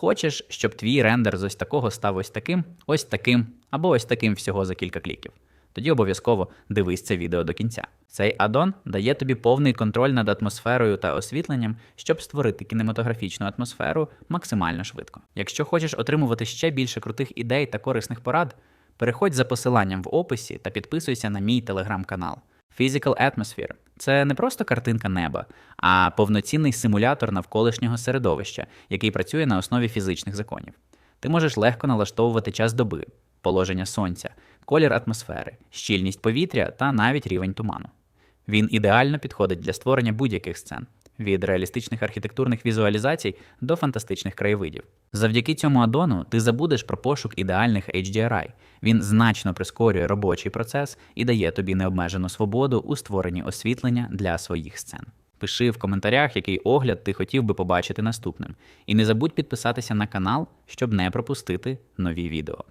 Хочеш, щоб твій рендер з ось такого став ось таким, ось таким або ось таким всього за кілька кліків. Тоді обов'язково дивись це відео до кінця. Цей аддон дає тобі повний контроль над атмосферою та освітленням, щоб створити кінематографічну атмосферу максимально швидко. Якщо хочеш отримувати ще більше крутих ідей та корисних порад, переходь за посиланням в описі та підписуйся на мій телеграм-канал. Physical Atmosphere – це не просто картинка неба, а повноцінний симулятор навколишнього середовища, який працює на основі фізичних законів. Ти можеш легко налаштовувати час доби, положення сонця, колір атмосфери, щільність повітря та навіть рівень туману. Він ідеально підходить для створення будь-яких сцен від реалістичних архітектурних візуалізацій до фантастичних краєвидів. Завдяки цьому адону ти забудеш про пошук ідеальних HDRI. Він значно прискорює робочий процес і дає тобі необмежену свободу у створенні освітлення для своїх сцен. Пиши в коментарях, який огляд ти хотів би побачити наступним. І не забудь підписатися на канал, щоб не пропустити нові відео.